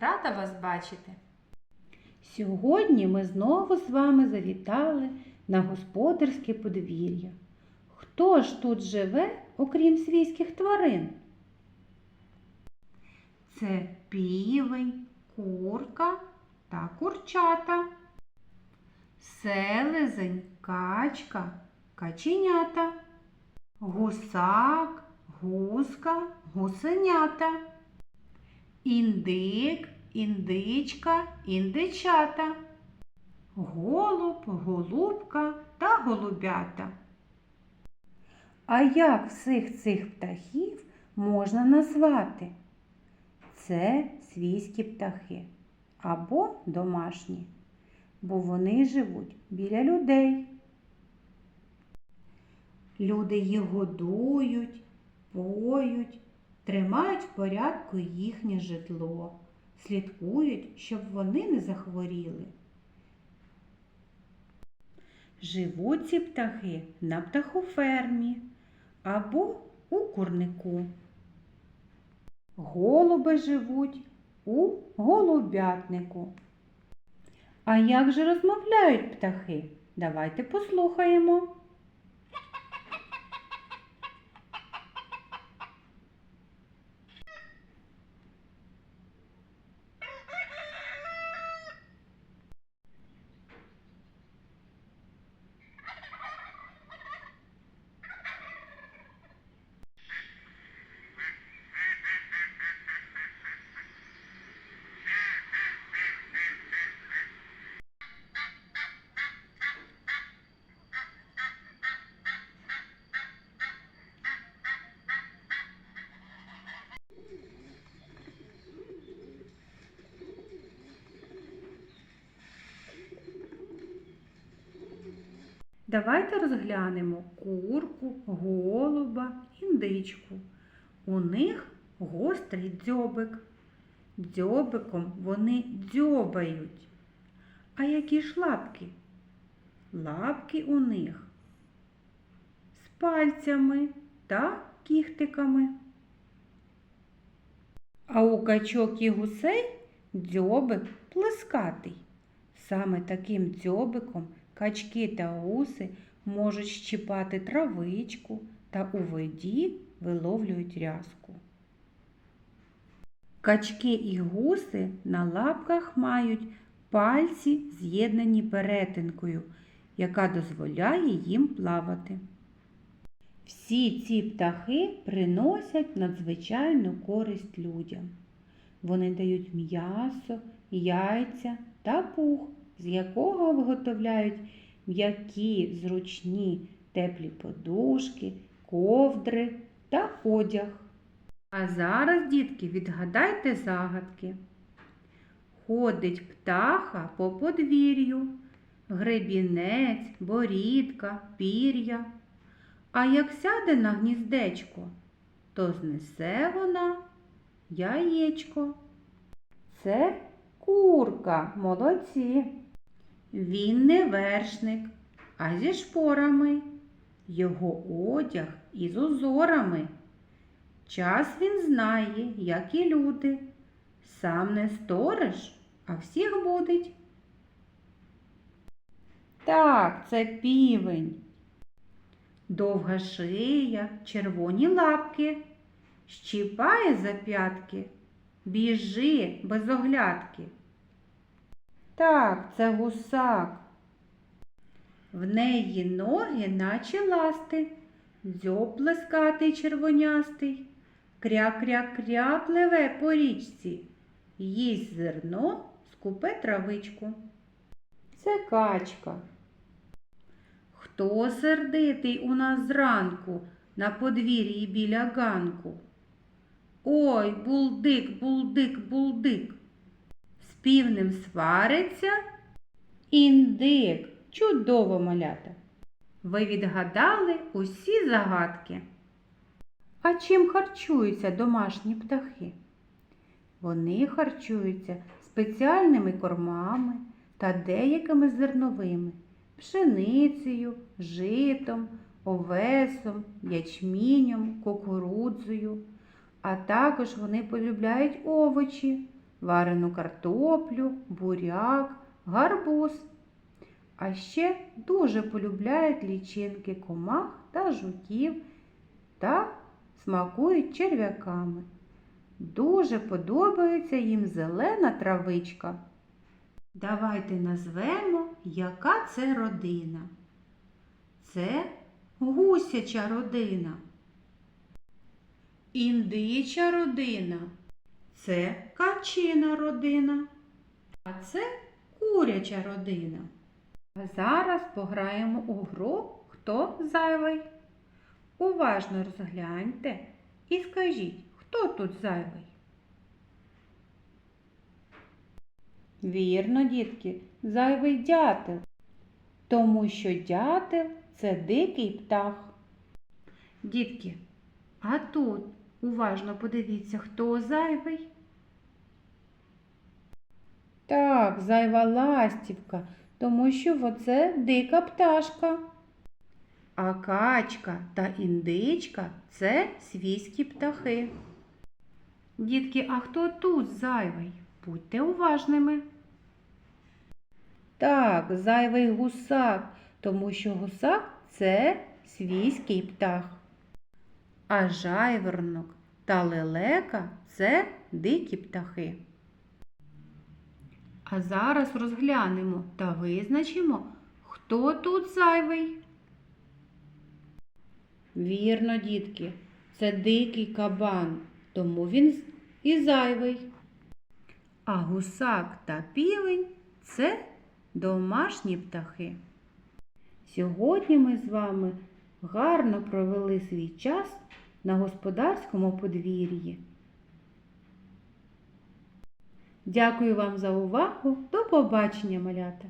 Рада вас бачити. Сьогодні ми знову з вами завітали на господарське подвір'я. Хто ж тут живе, окрім свійських тварин? Це півень, курка та курчата, селезень, качка, каченята, гусак, гуска, гусенята, індик, індичка, індичата, голуб, голубка та голубята. А як всіх цих птахів можна назвати? Це свійські птахи або домашні, бо вони живуть біля людей. Люди їх годують, поють, тримають в порядку їхнє житло, слідкують, щоб вони не захворіли. Живуть ці птахи на птахофермі або у курнику. Голуби живуть у голубятнику. А як же розмовляють птахи? Давайте послухаємо. Давайте розглянемо курку, голуба, індичку. У них гострий дзьобик. Дзьобиком вони дзьобають. А які ж лапки? Лапки у них з пальцями та кіхтиками. А у качок і гусей дзьобик плескатий. Саме таким дзьобиком качки та гуси можуть щипати травичку та у воді виловлюють рязку. Качки і гуси на лапках мають пальці, з'єднані перетинкою, яка дозволяє їм плавати. Всі ці птахи приносять надзвичайну користь людям. Вони дають м'ясо, яйця та пух, з якого виготовляють м'які, зручні теплі подушки, ковдри та одяг. А зараз, дітки, відгадайте загадки. Ходить птаха по подвір'ю, гребінець, борідка, пір'я. А як сяде на гніздечко, то знесе вона яєчко. Це курка, молодці. Він не вершник, а зі шпорами. Його одяг із узорами. Час він знає, як і люди. Сам не сторож, а всіх будить. Так, це півень. Довга шия, червоні лапки, щіпає за п'ятки, біжи без оглядки. Так, це гусак. В неї ноги, наче ласти, дзьоб плескатий червонястий, кря-кря-кря пливе по річці, їсть зерно, скупе травичку. Це качка. Хто сердитий у нас зранку на подвір'ї біля ганку? Ой, булдик, булдик, булдик. Півнем свариться індик. Чудово малята. Ви відгадали усі загадки. А чим харчуються домашні птахи? Вони харчуються спеціальними кормами та деякими зерновими, пшеницею, житом, овесом, ячмінням, кукурудзою. А також вони полюбляють овочі, варену картоплю, буряк, гарбуз. А ще дуже полюбляють лічинки комах та жуків та смакують черв'яками. Дуже подобається їм зелена травичка. Давайте назвемо, яка це родина. Це гусяча родина. Індича родина. Це качина родина. А це куряча родина. А зараз пограємо у гру Хто зайвий? Уважно розгляньте і скажіть, хто тут зайвий? Вірно, дітки, зайвий дятел, тому що дятел це дикий птах. Дітки, а тут уважно подивіться, хто зайвий. Так, зайва ластівка, тому що оце дика пташка. А качка та індичка це свійські птахи. Дітки, а хто тут зайвий? Будьте уважними. Так, зайвий гусак, тому що гусак це свійський птах. А жайворонок та лелека це дикі птахи. А зараз розглянемо та визначимо, хто тут зайвий. Вірно, дітки, це дикий кабан, тому він і зайвий. А гусак та півень це домашні птахи. Сьогодні ми з вами гарно провели свій час на господарському подвір'ї. Дякую вам за увагу. До побачення, малята!